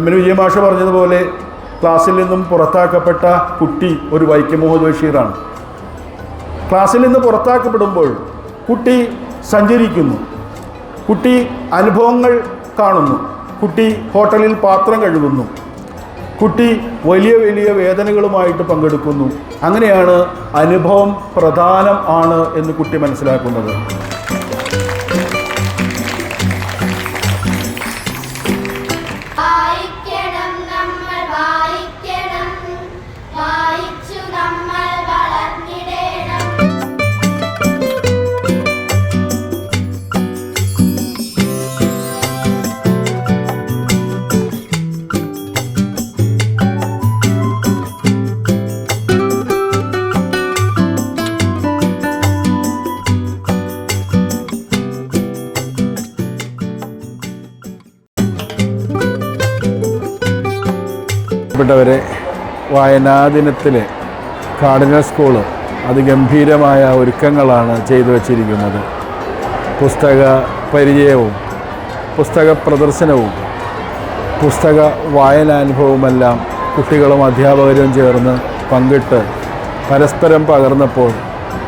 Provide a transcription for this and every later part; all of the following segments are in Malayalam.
എം എൻ വിജയമാഷ പറഞ്ഞതുപോലെ ക്ലാസ്സിൽ നിന്നും പുറത്താക്കപ്പെട്ട കുട്ടി ഒരു വൈക്കം മുഹമ്മദ് ബഷീറാണ് ക്ലാസ്സിൽ നിന്ന് പുറത്താക്കപ്പെടുമ്പോൾ കുട്ടി സഞ്ചരിക്കുന്നു. കുട്ടി അനുഭവങ്ങൾ കാണുന്നു. കുട്ടി ഹോട്ടലിൽ പാത്രം കഴുകുന്നു. കുട്ടി വലിയ വലിയ വേദനകളുമായിട്ട് പങ്കെടുക്കുന്നു. അങ്ങനെയാണ് അനുഭവം പ്രധാനം ആണ് എന്ന് കുട്ടി മനസ്സിലാക്കുന്നത്. പ്രിയപ്പെട്ടവരെ വായനാ ദിനത്തിൽ കാർഡിനൽ സ്കൂൾ അതിഗംഭീരമായ ഒരുക്കങ്ങളാണ് ചെയ്തു വച്ചിരിക്കുന്നത്. പുസ്തക പരിചയവും പുസ്തക പ്രദർശനവും പുസ്തക വായനാനുഭവുമെല്ലാം കുട്ടികളും അധ്യാപകരും ചേർന്ന് പങ്കിട്ട് പരസ്പരം പകർന്നപ്പോൾ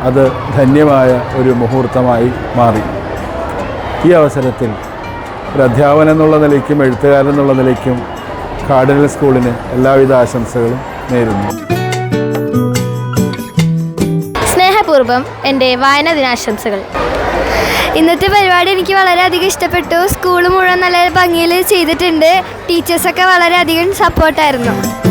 അത് ധന്യമായ ഒരു മുഹൂർത്തമായി മാറി. ഈ അവസരത്തിൽ ഒരു അധ്യാപനം എന്നുള്ള നിലയ്ക്കും എഴുത്തുകാരെന്നുള്ള നിലയ്ക്കും കാർഡിനൽ സ്കൂളിന് എല്ലാവിധ ആശംസകളും നേരുന്നു. സ്നേഹപൂർവം എന്റെ വായന ദിനാശംസകൾ. ഇന്നത്തെ പരിപാടി എനിക്ക് വളരെയധികം ഇഷ്ടപ്പെട്ടു. സ്കൂൾ മുഴുവൻ നല്ല ഭംഗിയിൽ ചെയ്തിട്ടുണ്ട്. ടീച്ചേഴ്സൊക്കെ വളരെയധികം സപ്പോർട്ടായിരുന്നു